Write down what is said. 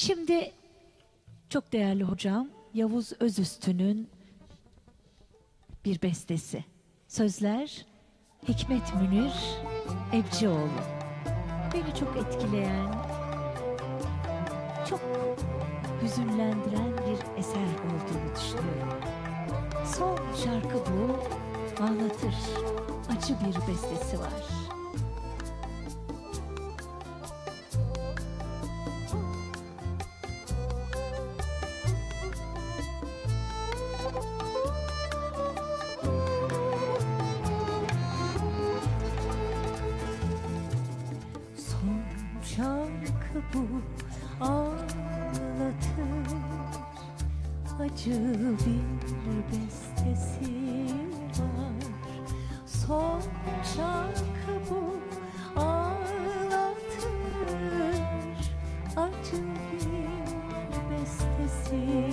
Şimdi çok değerli hocam Yavuz Özüstü'nün bir bestesi. Sözler Hikmet Münir Evcioğlu. Beni çok etkileyen, çok hüzünlendiren bir eser olduğunu düşünüyorum. Son şarkı bu. Ağlatır. Acı bir bestesi var. Bu ağlatır. Acı bir bestesi var. Şarkı bu ağlatır. Acı bir bestesi